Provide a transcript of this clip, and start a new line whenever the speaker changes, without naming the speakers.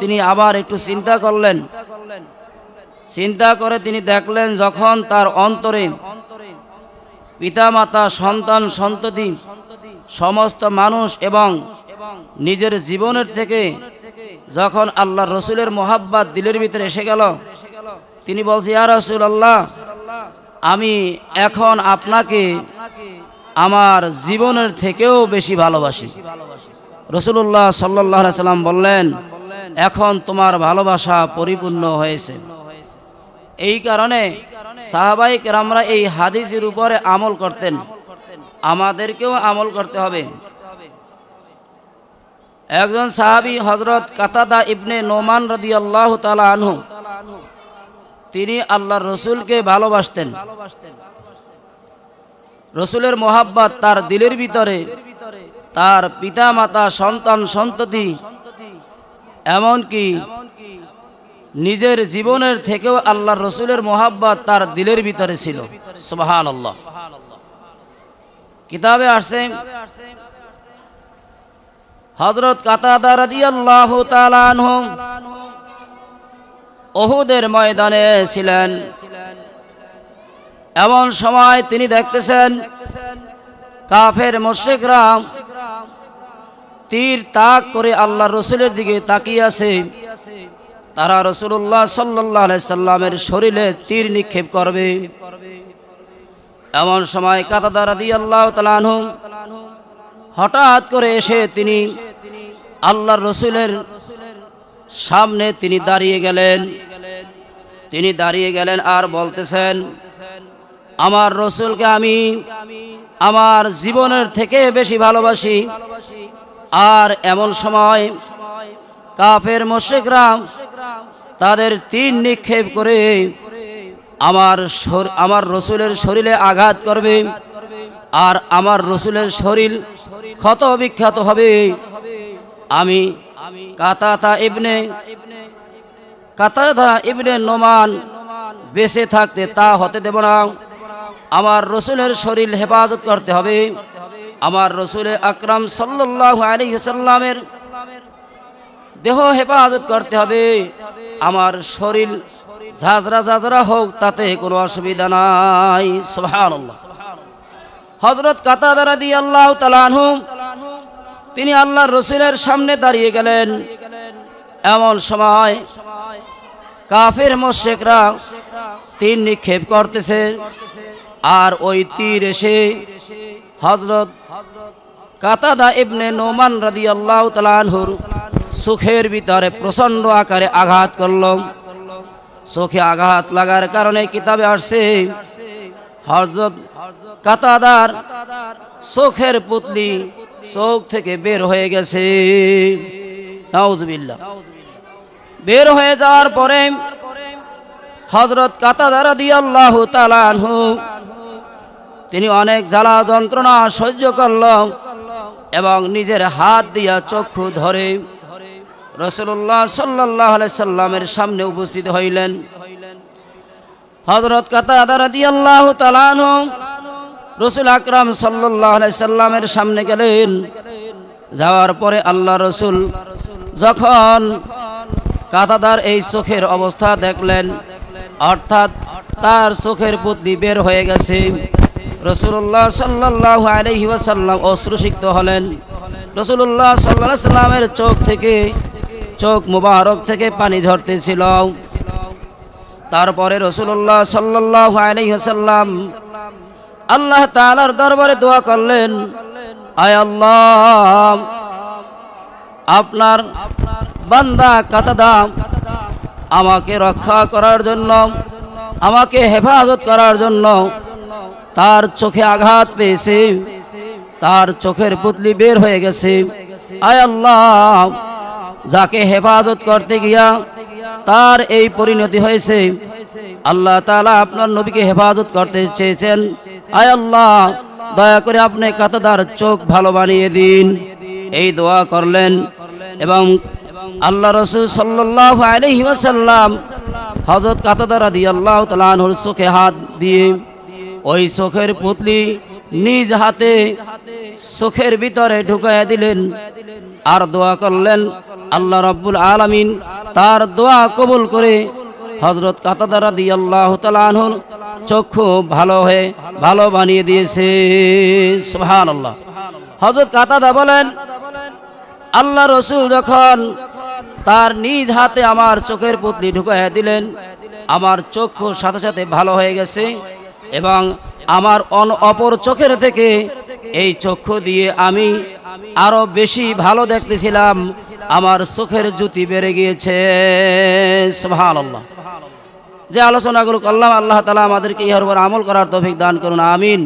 তিনি আবার একটু চিন্তা করলেন। চিন্তা করে তিনি দেখলেন যখন তার অন্তরে পিতামাতা, সন্তান, সন্ততি, সমস্ত মানুষ এবং নিজের জীবনের থেকে যখন আল্লাহ রসুলের মোহাব্বাত দিলের ভিতরে এসে গেল, তিনি বলছে, ইয়া রসুল আল্লাহ আমি এখন আপনাকে আমার জীবনের থেকেও বেশি ভালোবাসি। রসুল্লাহ সাল্লাহ সাল্লাম বললেন, এখন তোমার ভালোবাসা পরিপূর্ণ হয়েছে। এই কারণে সাহাবাই কেরামরা এই হাদিসের উপরে আমল করতেন। আমাদেরকেও আমল করতে হবে। একজন সাহাবি হজরত কাতাদা ইবনে নোমান রদি আল্লাহ তালা আনহু, তিনি আল্লাহ রসুলকে ভালোবাসতেন। রসুলের মোহাব্বত তার দিলের ভিতরে, তার পিতা মাতা সন্তান, সন্ততি, এমনকি নিজের জীবনের থেকেও আল্লাহ রসুলের মোহাব্বত তার দিলের ভিতরে ছিল। সুবাহান আল্লাহ কিতাবে আসছে হজরত কাতাদা রাদিয়াল্লাহু তাআলা আনহু ওহুদের ময়দানে ছিলেন। এমন সময় তিনি দেখতেছেন কাফের মুশরিকরা তীর তাক করে আল্লাহ রসুলের দিকে তাকিয়ে আছে। তারা রসুল্লাহ সাল্লাহ সাল্লামের শরীরে তীর নিক্ষেপ করবে। এমন সময় কাতাদারা দিয়ে আল্লাহ তালানহু হঠাৎ করে এসে তিনি আল্লাহর রসুলের সামনে তিনি দাঁড়িয়ে গেলেন। তিনি দাঁড়িয়ে গেলেন আর বলতেছেন আমার রসুলকে আমি আমার জীবনের থেকে বেশি ভালোবাসি। আর এমন সময় কাফের মোশেকরা তাদের তিন নিক্ষেপ করে আমার আমার রসুলের শরীরে আঘাত করবে আর আমার রসুলের শরীর ক্ষত বিখ্যাত হবে। আমি কাতাতা ইবনে কাতাতা ইবনে নোমান বেঁচে থাকতে তা হতে দেব না। আমার রসুলের শরীর হেফাজত করতে হবে। আমার রসুলের আকরাম সাল্লাহ আলী সাল্লামের দেহ হেফাজত করতে হবে। আমার শরীর ঝাঁঝরা ঝাঁঝরা হোক, তাতে কোনো অসুবিধা নাই। সুবহানাল্লাহ। হজরত কাতাদারা দিয়ে আল্লাহ তিনি আল্লাহ রসুলের সামনে দাঁড়িয়ে গেলেন। এমন সময় কাফের মোশেকরা তিন নিক্ষেপ করতেছে। আর ওই তীর এসে হজরত কাতাদা ইবনে নোমান রাদি আল্লাহ তালানহুর সুখের ভিতরে প্রচণ্ড আকারে আঘাত করল। চোখে আঘাত লাগার কারণে কিতাবে আসছে হজরত কাতাদার চোখের পুতলি চোখ থেকে বের হয়ে গেছে। নাউজবিল্লাহ। বের হয়ে যাওয়ার পরে হজরত কাতাদারা দিয়ে আল্লাহ তালানহু তিনি অনেক জ্বালা যন্ত্রণা সহ্য করল এবং নিজের হাত দিয়া চক্ষু ধরে রসুল্লাহ সাল্লাহ সাল্লামের সামনে উপস্থিত হইলেন। হজরত কাতাদারা দিয়ে আল্লাহ তালানহু রসুল আকরাম সাল্লাহ সাল্লামের সামনে গেলেন। যাওয়ার পরে আল্লাহ রসুল যখন কাতাদার এই চোখের অবস্থা দেখলেন, অর্থাৎ তার চোখের পুতলি বের হয়ে গেছে। রসুল্লাহ সাল্লাহ আলহি ওয়াসাল্লাম অশ্রুসিক্ত হলেন। রসুল্লাহ সাল্লাহ সাল্লামের চোখ থেকে, চোখ মুবারক থেকে পানি ঝরতেছিল। তারপরে রসুল্লাহ সাল্লাহ আলহি ওয়াসাল্লাম আল্লাহ তালার দরবারে দোয়া করলেন, আয় আল্লাহ, আপনার বান্দা কাতাদা আমাকে রক্ষা করার জন্য, আমাকে হেফাজত করার জন্য তার চোখে আঘাত পেয়েছে, তার চোখের পুতলি বের হয়ে গেছে। আয় আল্লাহ, যাকে হেফাজত করতে গিয়া তার এই পরিণতি হয়েছে। আল্লাহ তাআলা আপনার নবীকে হেফাজত করতে চেয়েছেন। আয় আল্লাহ, দয়া করে আপনি কাতাদার চোখ ভালো বানিয়ে দিন। এই দোয়া করলেন এবং আল্লাহ রসুল সাল্লাহ আলহি ওয়াসাল্লাম হজরত কাতাদা রাদি আল্লাহ তালাহুর চোখে হাত দিয়ে ওই চোখের পুতলি নিজ হাতে চোখের ভিতরে ঢুকাইয়া দিলেন। আর দোয়া করলেন, আল্লাহ রব্বুল আলামিন তার দোয়া কবুল করে হজরত কাতাদারা দিয়ে আল্লাহ তালাহুর চক্ষু ভালো হয়ে, ভালো বানিয়ে দিয়েছে। সুহান আল্লাহ হজরত কাতাদা বলেন, আল্লাহ রসুল যখন তার নিজ হাতে আমার চোখের পুতলি ঢুকাইয়া দিলেন, আমার চক্ষু সাথে সাথে ভালো হয়ে গেছে। এবং আমার অন অপর চোখের থেকে এই চক্ষু দিয়ে আমি আরও বেশি ভালো দেখতেছিলাম। আমার চোখের জ্যোতি বেড়ে গিয়েছে। যে আলোচনাগুলো করলাম, আল্লাহ তালা আমাদেরকে ইহার উপর আমল করার তৌফিক দান করুন। আমিন।